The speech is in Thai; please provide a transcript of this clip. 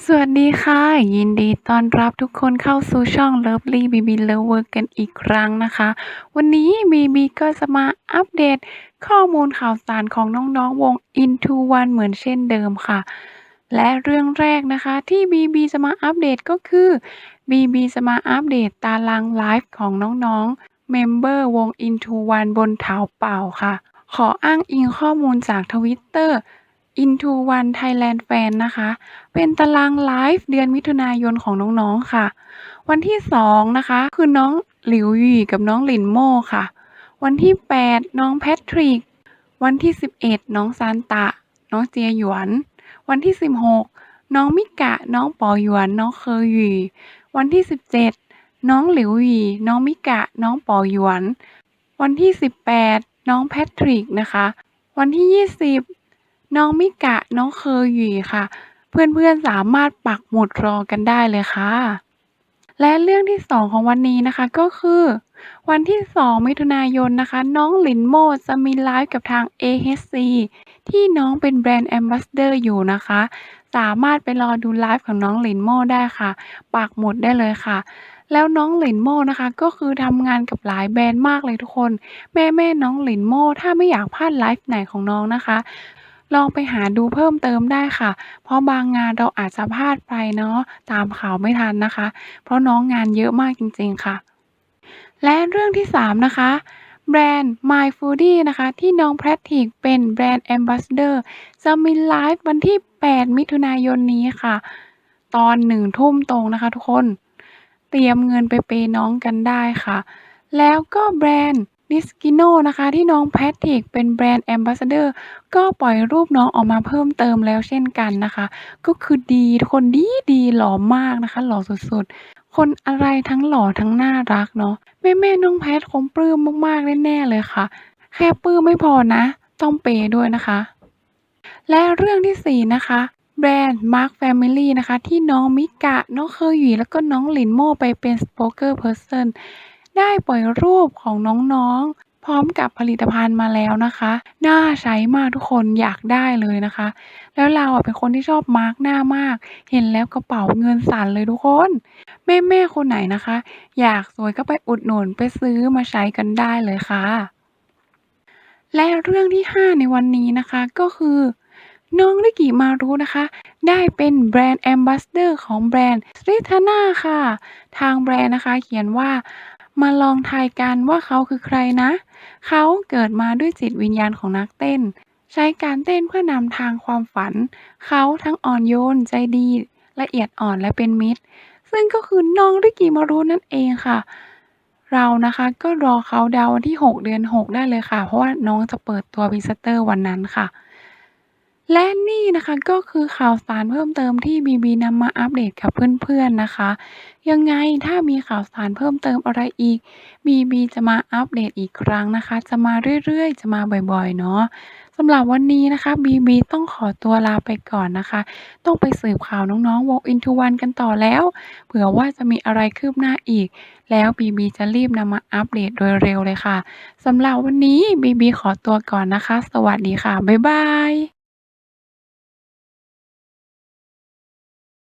สวัสดีค่ะ ยินดีต้อนรับทุกคนเข้าสู่ช่อง Lovely BB Lover กันอีกครั้งนะคะ วันนี้ BB ก็จะมาอัปเดตข้อมูลข่าวสารของน้องๆวง Into One เหมือนเช่นเดิมค่ะ และเรื่องแรกนะคะที่ BB จะมาอัปเดตก็คือ BB จะมาอัปเดตตารางไลฟ์ของน้องๆเมมเบอร์วง Into One บนเถาเป่าค่ะ ขออ้างอิงข้อมูลจาก Twitter Into One Thailand Fan นะคะ เป็นตารางไลฟ์เดือนมิถุนายนของน้องๆค่ะ วันที่ 2 นะคะ คือน้องหลิวหยี่กับน้องหลินโม่ค่ะ วันที่ 8 น้องแพทริก วันที่ 11 น้องซานตะ น้องเจียหยวน วันที่ 16 น้องมิกะ น้องป๋อหยวน น้องเคอหยี่วันที่ 17 น้องหลิวหยี่น้องมิกะ น้องป๋อหยวน วันที่ 18 น้องแพทริกนะคะ วันที่ 20 น้องมิกะ น้องเคอหยี่ค่ะ เพื่อนๆสามารถปักหมุดรอกันได้เลยค่ะ และเรื่องที่2ของวันนี้นะคะก็คือ วันที่ 2 มิถุนายนนะคะ น้องหลินโมจะมีไลฟ์กับทาง AHC ที่น้องเป็นแบรนด์ Ambassador อยู่นะคะ สามารถไปรอดูไลฟ์ของน้องหลินโมได้ค่ะ ปักหมุดได้เลยค่ะแล้วน้องหลินโมนะคะ ก็คือทำงานกับหลายแบรนด์มากเลยทุกคน แม่ๆน้องหลินโมถ้าไม่อยากพลาดไลฟ์ไหนของน้องนะคะ ลองไปหาดูเพิ่มเติมได้ค่ะ เพราะบางงานเราอาจจะพลาดไปเนาะตามข่าวไม่ทันนะคะ เพราะน้องงานเยอะมากจริงๆค่ะ และเรื่องที่ 3 นะคะแบรนด์ My Foodie นะคะ ที่น้องแพทริกเป็นแบรนด์ Ambassador จะมีไลฟ์วันที่ 8 มิถุนายนนี้ค่ะ ตอน1ทุ่มตรงนะคะทุกคน เตรียมเงินไปเปน้องกันได้ค่ะ แล้วก็แบรนด์ Diskino นะคะ ที่น้องแพทริกเป็นแบรนด์ Ambassador ก็ปล่อยรูปน้องออกมาเพิ่มเติมแล้วเช่นกันนะคะ ก็คือดีคนดีๆหล่อมากนะคะ หล่อสุดๆ คนอะไรทั้งหล่อทั้งน่ารักเนาะแม่ๆน้องแพทคงปลื้มมากๆแน่ๆเลยค่ะ แค่ปลื้มไม่พอนะ ต้องเปย์ด้วยนะคะ และเรื่องที่ 4 นะคะแบรนด์ Mark Family นะคะ ที่น้องมิกะ น้องเคอหยี่แล้วก็น้องหลินโม่ไปเป็น Spokesperson ได้ปล่อยรูปของน้องๆ พร้อมกับผลิตภัณฑ์มาแล้วนะคะ น่าใช้มากทุกคนอยากได้เลยนะคะ แล้วเราอะเป็นคนที่ชอบมาร์กหน้ามาก เห็นแล้วกระเป๋าเงินสั่นเลยทุกคน แม่ๆคนไหนนะคะ อยากสวยก็ไปอุดหนุนไปซื้อมาใช้กันได้เลยค่ะ และเรื่องที่ 5 ในวันนี้นะคะก็คือน้องริกิมารุนะคะ ได้เป็นแบรนด์ Ambassador ของแบรนด์ Sritana ค่ะ ทางแบรนด์นะคะเขียนว่า มาลองทายกันว่าเขาคือใครนะ เขาเกิดมาด้วยจิตวิญญาณของนักเต้น ใช้การเต้นเพื่อนำทางความฝัน เขาทั้งอ่อนโยนใจดี ละเอียดอ่อนและเป็นมิตร ซึ่งก็คือน้องริกิมารุนั่นเองค่ะ เรานะคะก็รอเขาดาวันที่ 6 เดือน 6 ได้เลยค่ะ เพราะว่าน้องจะเปิดตัวพรีเซนเตอร์วันนั้นค่ะ และนี่นะคะ ก็คือข่าวสารเพิ่มเติมที่ BB นำมาอัปเดตกับเพื่อนๆนะคะ ยังไงถ้ามีข่าวสารเพิ่มเติมอะไรอีก BB จะมาอัปเดตอีกครั้งนะคะ จะมาเรื่อยๆ จะมาบ่อยๆเนาะสำหรับวันนี้นะคะ BB ต้องขอตัวลาไปก่อนนะคะ ต้องไปสืบข่าวน้องๆวง Into One กันต่อแล้วเผื่อว่าจะมีอะไรคืบหน้าอีก แล้ว BB จะรีบนำมาอัปเดตโดยเร็วเลยค่ะสำหรับวันนี้ BB ขอตัวก่อนนะคะ สวัสดีค่ะบ๊ายบาย